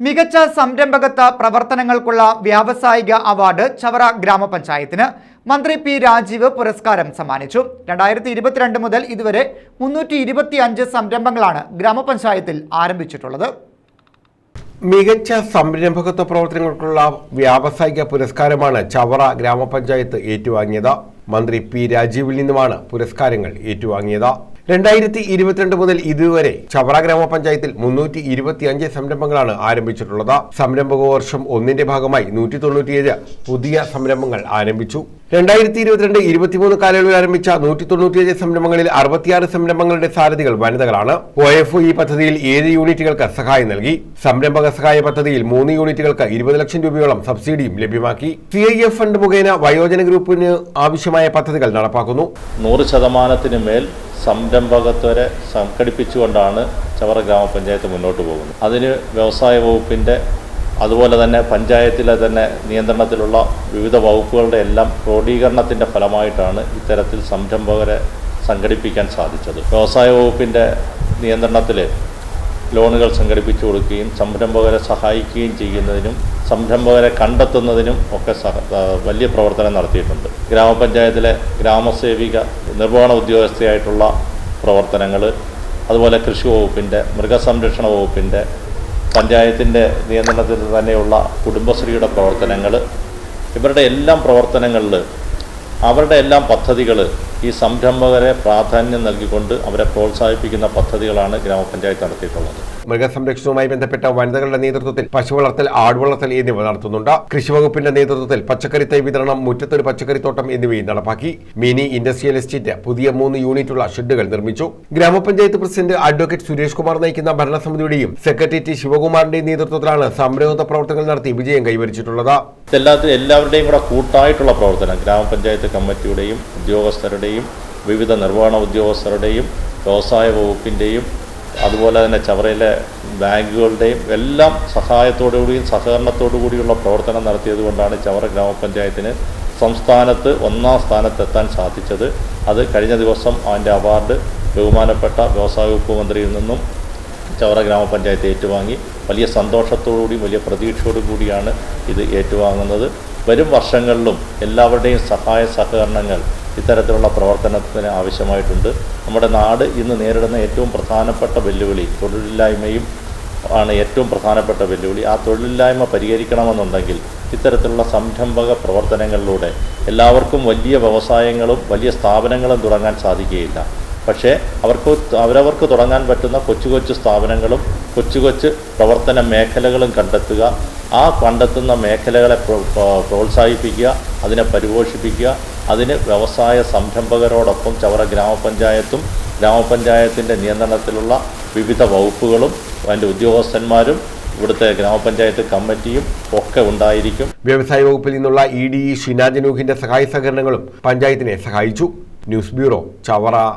മികച്ച സംരംഭകത്വ പ്രവർത്തനങ്ങൾക്കുള്ള വ്യാവസായിക അവാർഡ് ചവറ ഗ്രാമപഞ്ചായത്തിന് മന്ത്രി പി രാജീവ് പുരസ്കാരം സമ്മാനിച്ചു. രണ്ടായിരത്തി ഇരുപത്തിരണ്ട് മുതൽ ഇതുവരെ മുന്നൂറ്റി ഇരുപത്തി അഞ്ച് സംരംഭങ്ങളാണ് ഗ്രാമപഞ്ചായത്തിൽ ആരംഭിച്ചിട്ടുള്ളത്. മികച്ച സംരംഭകത്വ പ്രവർത്തനങ്ങൾക്കുള്ള വ്യാവസായിക പുരസ്കാരമാണ് ചവറ ഗ്രാമപഞ്ചായത്ത് ഏറ്റുവാങ്ങിയത്. മന്ത്രി പി രാജീവിൽ നിന്നുമാണ് പുരസ്കാരങ്ങൾ ഏറ്റുവാങ്ങിയത്. രണ്ടായിരത്തി ഇരുപത്തിരണ്ട് മുതൽ ഇതുവരെ ചവറ ഗ്രാമപഞ്ചായത്തിൽ മുന്നൂറ്റി ഇരുപത്തിയഞ്ച് സംരംഭങ്ങളാണ് ആരംഭിച്ചിട്ടുള്ളത്. സംരംഭക വർഷം ഒന്നിന്റെ ഭാഗമായി നൂറ്റി തൊണ്ണൂറ്റിയേഴ് പുതിയ സംരംഭങ്ങൾ ആരംഭിച്ചു. രണ്ടായിരത്തി ഇരുപത്തിരണ്ട് ഇരുപത്തിമൂന്ന് കാലയളവിൽ ആരംഭിച്ച നൂറ്റി തൊണ്ണൂറ്റിയേഴ് സംരംഭങ്ങളിൽ അറുപത്തിയാറ് സംരംഭങ്ങളുടെ സാരഥികൾ വനിതകളാണ്. ഒ എഫ് ഈ പദ്ധതിയിൽ ഏഴ് യൂണിറ്റുകൾക്ക് സഹായം നൽകി. സംരംഭക സഹായ പദ്ധതിയിൽ മൂന്ന് യൂണിറ്റുകൾക്ക് ഇരുപത് ലക്ഷം രൂപയോളം സബ്സിഡിയും ലഭ്യമാക്കി. സി ഐ എഫ് ഫണ്ട് മുഖേന വയോജന ഗ്രൂപ്പിന് ആവശ്യമായ പദ്ധതികൾ നടപ്പാക്കുന്നു. നൂറ് ശതമാനത്തിന് മേൽ സംരംഭകത്വരെ സംഘടിപ്പിച്ചുകൊണ്ടാണ് ചവറ ഗ്രാമപഞ്ചായത്ത് മുന്നോട്ട് പോകുന്നത്. അതിന് വ്യവസായ വകുപ്പിന്റെ അതുപോലെ തന്നെ പഞ്ചായത്തിലെ തന്നെ നിയന്ത്രണത്തിലുള്ള വിവിധ വകുപ്പുകളുടെ എല്ലാം ക്രോഡീകരണത്തിന്റെ ഫലമായിട്ടാണ് ഇത്തരത്തിൽ സംരംഭകരെ സംഘടിപ്പിക്കാൻ സാധിച്ചത്. വ്യവസായ വകുപ്പിന്റെ നിയന്ത്രണത്തിൽ ലോണുകൾ സംഘടിപ്പിച്ചു കൊടുക്കുകയും സംരംഭകരെ സഹായിക്കുകയും ചെയ്യുന്നതിനും സംരംഭകരെ കണ്ടെത്തുന്നതിനും ഒക്കെ വലിയ പ്രവർത്തനം നടത്തിയിട്ടുണ്ട്. ഗ്രാമപഞ്ചായത്തിലെ ഗ്രാമസേവിക നിർവഹണ ഉദ്യോഗസ്ഥയായിട്ടുള്ള പ്രവർത്തനങ്ങൾ അതുപോലെ കൃഷി വകുപ്പിന്റെ മൃഗസംരക്ഷണ വകുപ്പിന്റെ പഞ്ചായത്തിന്റെ നിയന്ത്രണത്തിൽ തന്നെയുള്ള കുടുംബശ്രീയുടെ പ്രവർത്തനങ്ങൾ ഇവരുടെ എല്ലാം പ്രവർത്തനങ്ങളിൽ അവരുടെ എല്ലാം പദ്ധതികൾ ഈ സംരംഭകരെ പ്രാധാന്യം നൽകിക്കൊണ്ട് അവരെ പ്രോത്സാഹിപ്പിക്കുന്ന പദ്ധതികളാണ് ഗ്രാമപഞ്ചായത്ത് നടത്തിയിട്ടുള്ളത്. മൃഗസംരക്ഷണവുമായി ബന്ധപ്പെട്ട വനിതകളുടെ നേതൃത്വത്തിൽ പശു വളർത്തൽ ആടുവളർത്തൽ എന്നിവ നടത്തുന്നുണ്ട്. കൃഷിവകുപ്പിന്റെ നേതൃത്വത്തിൽ പച്ചക്കറി തൈ വിതരണം മുറ്റത്തൊരു പച്ചക്കറിത്തോട്ടം എന്നിവയും നടപ്പാക്കി. മിനി ഇൻഡസ്ട്രിയൽ എസ്റ്റേറ്റ് പുതിയ മൂന്ന് യൂണിറ്റുള്ള ഷെഡുകൾ നിർമ്മിച്ചു. ഗ്രാമപഞ്ചായത്ത് പ്രസിഡന്റ് അഡ്വക്കേറ്റ് സുരേഷ് കുമാർ നയിക്കുന്ന ഭരണസമിതിയുടെയും സെക്രട്ടേറിയറ്റ് ശിവകുമാറിന്റെയും നേതൃത്വത്തിലാണ് സംരംഭക പ്രവർത്തനങ്ങൾ നടത്തി വിജയം കൈവരിച്ചിട്ടുള്ളത്. എല്ലാവരുടെയും കൂടെ കൂട്ടായിട്ടുള്ള പ്രവർത്തനം ഗ്രാമപഞ്ചായത്ത് കമ്മിറ്റിയുടെയും ഉദ്യോഗസ്ഥരുടെയും വിവിധ നിർവഹണ ഉദ്യോഗസ്ഥരുടെയും വ്യവസായ വകുപ്പിന്റെയും അതുപോലെ തന്നെ ചവറയിലെ ബാങ്കുകളുടെയും എല്ലാം സഹായത്തോടുകൂടിയും സഹകരണത്തോടു കൂടിയുള്ള പ്രവർത്തനം നടത്തിയത് കൊണ്ടാണ് ചവറ ഗ്രാമപഞ്ചായത്തിന് സംസ്ഥാനത്ത് ഒന്നാം സ്ഥാനത്തെത്താൻ സാധിച്ചത്. അത് കഴിഞ്ഞ ദിവസം അതിന്റെ അവാർഡ് ബഹുമാനപ്പെട്ട വ്യവസായ വകുപ്പ് മന്ത്രിയിൽ നിന്നും ചവറ ഗ്രാമപഞ്ചായത്ത് ഏറ്റുവാങ്ങി. വലിയ സന്തോഷത്തോടുകൂടിയും വലിയ പ്രതീക്ഷയോടുകൂടിയാണ് ഇത് ഏറ്റുവാങ്ങുന്നത്. വരും വർഷങ്ങളിലും എല്ലാവരുടെയും സഹായ സഹകരണങ്ങൾ ഇത്തരത്തിലുള്ള പ്രവർത്തനത്തിന് ആവശ്യമായിട്ടുണ്ട്. നമ്മുടെ നാട് ഇന്ന് നേരിടുന്ന ഏറ്റവും പ്രധാനപ്പെട്ട വെല്ലുവിളി തൊഴിലില്ലായ്മയും ആണ് ഏറ്റവും പ്രധാനപ്പെട്ട വെല്ലുവിളി. ആ തൊഴിലില്ലായ്മ പരിഹരിക്കണമെന്നുണ്ടെങ്കിൽ ഇത്തരത്തിലുള്ള സംരംഭക പ്രവർത്തനങ്ങളിലൂടെ എല്ലാവർക്കും വലിയ വ്യവസായങ്ങളും വലിയ സ്ഥാപനങ്ങളും തുടങ്ങാൻ സാധിക്കുകയില്ല. പക്ഷേ അവർക്ക് അവരവർക്ക് തുടങ്ങാൻ പറ്റുന്ന കൊച്ചു കൊച്ചു സ്ഥാപനങ്ങളും കൊച്ചു കൊച്ചു പ്രവർത്തന മേഖലകളും കണ്ടെത്തുക ആ കണ്ടെത്തുന്ന മേഖലകളെ പ്രോ- പ്രോ- പ്രോത്സാഹിപ്പിക്കുക അതിനെ പരിപോഷിപ്പിക്കുക അതിന് വ്യവസായ സംരംഭകരോടൊപ്പം ചവറ ഗ്രാമപഞ്ചായത്തും ഗ്രാമപഞ്ചായത്തിന്റെ നിയന്ത്രണത്തിലുള്ള വിവിധ വകുപ്പുകളും അതിന്റെ ഉദ്യോഗസ്ഥന്മാരും ഇവിടുത്തെ ഗ്രാമപഞ്ചായത്ത് കമ്മിറ്റിയും ഒക്കെ ഉണ്ടായിരിക്കും. വ്യവസായ വകുപ്പിൽ നിന്നുള്ള ഇ ഡി ഇ നൂഹിന്റെ സഹായ സഹകരണങ്ങളും പഞ്ചായത്തിനെ സഹായിച്ചു. News bureau Chavara.